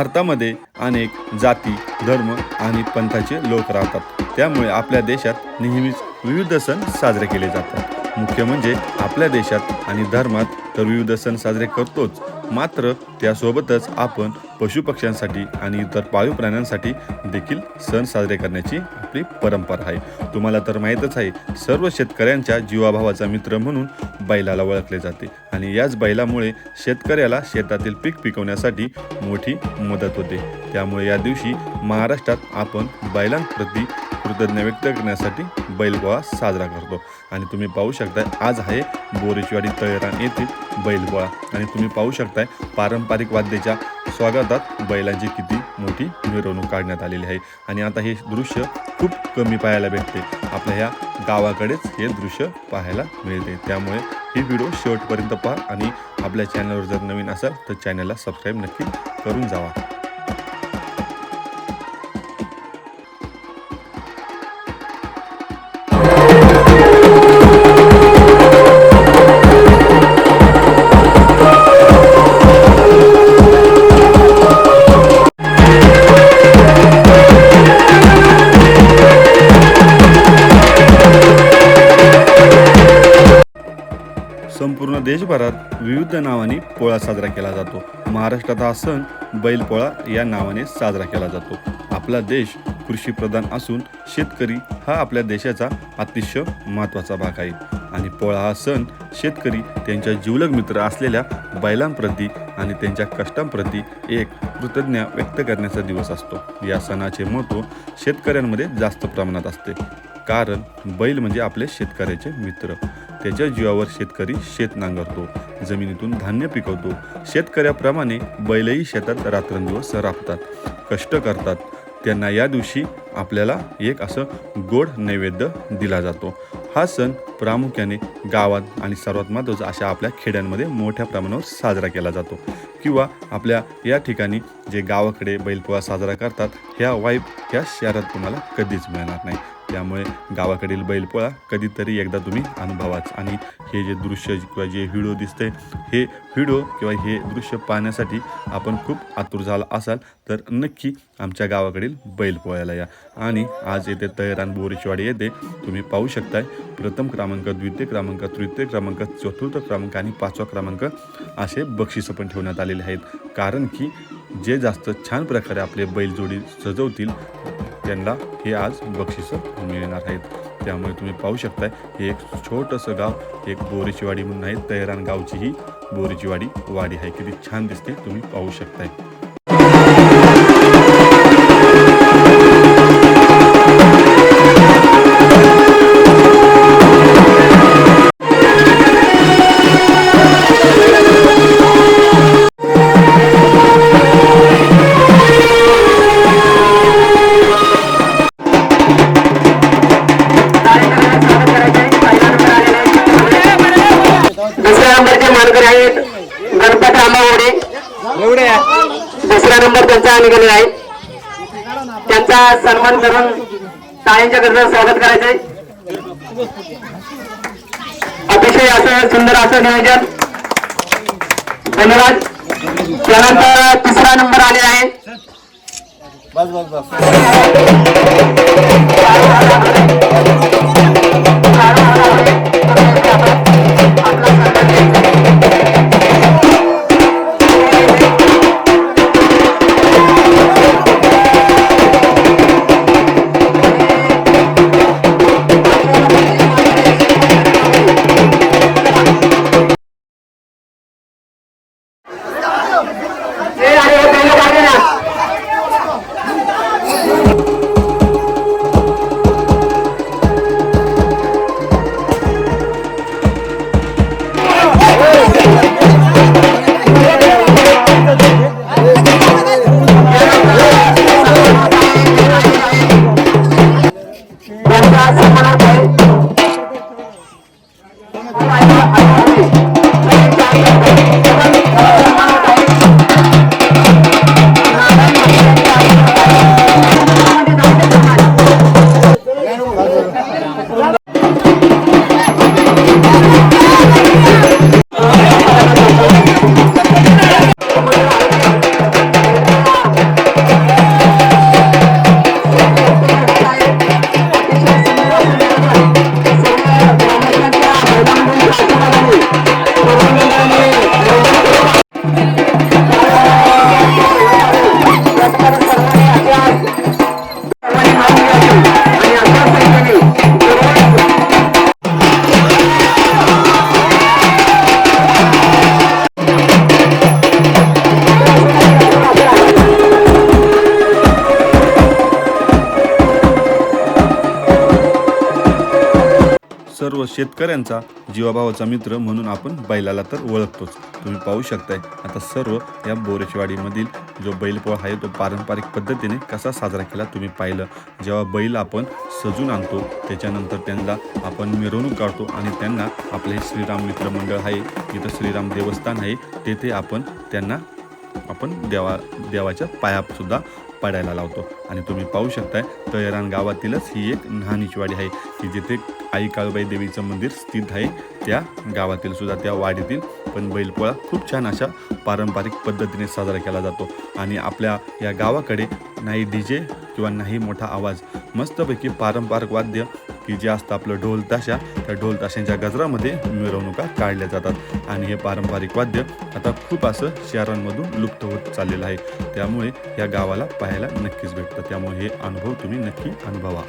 भारतामध्ये अनेक जाती धर्म आणि पंथाचे लोक राहतात. त्यामुळे आपल्या देशात नेहमीच विविध सण साजरे केले जातात. मुख्य म्हणजे आपल्या देशात आणि धर्मात तर विविध सण साजरे करतोच. मात्र त्यासोबतच आपण पशुपक्ष्यांसाठी आणि इतर पाळीव प्राण्यांसाठी देखील सण साजरे करण्याची आपली परंपरा आहे. तुम्हाला तर माहीतच आहे सर्व शेतकऱ्यांच्या जीवाभावाचा मित्र म्हणून बैलाला ओळखले जाते. आणि याच बैलामुळे शेतकऱ्याला शेतातील पीक पिकवण्यासाठी मोठी मदत होते. त्यामुळे या दिवशी महाराष्ट्रात आपण बैलांप्रती कृतज्ञ व्यक्त करण्यासाठी बैलपोळा साजरा करतो. आणि तुम्ही पाहू शकताय आज आहे बोरेशवाडी तळेरान येथील बैलपोळा आणि तुम्ही पाहू शकताय पारंपरिक वाद्याच्या स्वागतात. बैलांची किती मोठी मिरवणूक काढण्यात आलेली आहे. आणि आता हे दृश्य खूप कमी पाहायला भेटते. आपल्या ह्या गावाकडेच हे दृश्य पाहायला मिळते. त्यामुळे ही व्हिडिओ शेवटपर्यंत पहा. आणि आपल्या चॅनलवर जर नवीन असाल तर चॅनलला सबस्क्राईब नक्की करून जावा. संपूर्ण देशभरात विविध नावाने पोळा साजरा केला जातो. महाराष्ट्रात हा सण बैलपोळा या नावाने साजरा केला जातो. आपला देश कृषीप्रधान असून शेतकरी हा आपल्या देशाचा अतिशय महत्त्वाचा भाग आहे. आणि पोळा हा सण शेतकरी त्यांच्या जिवलग मित्र असलेल्या बैलांप्रती आणि त्यांच्या कष्टांप्रती एक कृतज्ञ व्यक्त करण्याचा दिवस असतो. या सणाचे महत्त्व शेतकऱ्यांमध्ये जास्त प्रमाणात असते. कारण बैल म्हणजे आपले शेतकऱ्याचे मित्र. त्याच्या जीवावर शेतकरी शेत नांगरतो जमिनीतून धान्य पिकवतो. शेतकऱ्याप्रमाणे बैलही शेतात रात्रंदिवस राबतात कष्ट करतात. त्यांना या दिवशी आपल्याला एक असं गोड नैवेद्य दिला जातो. हा सण प्रामुख्याने गावात आणि सर्वात महत्त्वाचा अशा आपल्या खेड्यांमध्ये मोठ्या प्रमाणावर साजरा केला जातो. किंवा आपल्या या ठिकाणी जे गावाकडे बैलपोळा साजरा करतात ह्या वाईब ह्या शहरात तुम्हाला कधीच मिळणार नाही. त्यामुळे गावाकडील बैलपोळा कधीतरी एकदा तुम्ही अनुभवाच. आणि हे जे दृश्य किंवा जे व्हिडिओ दिसते हे व्हिडिओ किंवा हे दृश्य पाहण्यासाठी आपण खूप आतुर झाला असाल तर नक्की आमच्या गावाकडील बैलपोळ्याला या. आणि आज येथे तैरान बोरीचवाडी येथे तुम्ही पाहू शकताय प्रथम क्रमांक द्वितीय क्रमांक तृतीय क्रमांक चतुर्थ क्रमांक आणि पाचवा क्रमांक असे बक्षिसं पण ठेवण्यात आलेले आहेत. कारण की जे जास्त छान प्रकारे आपले बैलजोडी सजवतील त्यांना हे आज बक्षिसं मिळणार आहेत. त्यामुळे तुम्ही पाहू शकताय हे एक छोटंसं गाव एक बोरीची वाडी म्हणून आहे तैरान गावची ही बोरीची वाडी वाडी आहे. किती छान दिसते तुम्ही पाहू शकताय. मानकरी आहेत गणपत एवढे दुसरा नंबर त्यांचा निघाले आहे. त्यांचा सन्मान करून टाळ्यांच्या गरजा स्वागत करायचंय. अतिशय असं सुंदर असं नियोजन. धन्यवाद. त्यानंतर तिसरा नंबर आलेला आहे. सर्व शेतकऱ्यांचा जीवाभावाचा मित्र म्हणून आपण बैलाला तर ओळखतोच. तुम्ही पाहू शकताय आता सर्व या बोरेशवाडीमधील जो बैलपोळा आहे तो पारंपरिक पद्धतीने कसा साजरा केला तुम्ही पाहिलं. जेव्हा बैल आपण सजून आणतो त्याच्यानंतर त्यांना आपण मिरवणूक काढतो आणि त्यांना आपले हे श्रीराम मित्र मंडळ आहे इथं श्रीराम देवस्थान आहे तेथे आपण त्यांना आपण देवा देवाच्या पायासुद्धा पडायला लावतो. आणि तुम्ही पाहू शकताय तयरान गावातीलच ही एक न्हाणीची आहे. की जिथे आई काळूबाई देवीचं मंदिर स्थित आहे त्या गावातील सुद्धा त्या वाडीतील. पण बैलपोळा खूप छान अशा पारंपरिक पद्धतीने साजरा केला जातो. आणि आपल्या या गावाकडे नाही डी जे किंवा नाही मोठा आवाज मस्तपैकी पारंपरिक वाद्य की जे असतं आपलं ढोल ताशा त्या ढोल ताशांच्या गजरामध्ये मिरवणुका काढल्या जातात. आणि हे पारंपरिक वाद्य आता खूप असं शहरांमधून लुप्त होत चाललेलं आहे. त्यामुळे या गावाला पाहायला नक्कीच भेटतं. त्यामुळे हे अनुभव तुम्ही नक्की अनुभवा.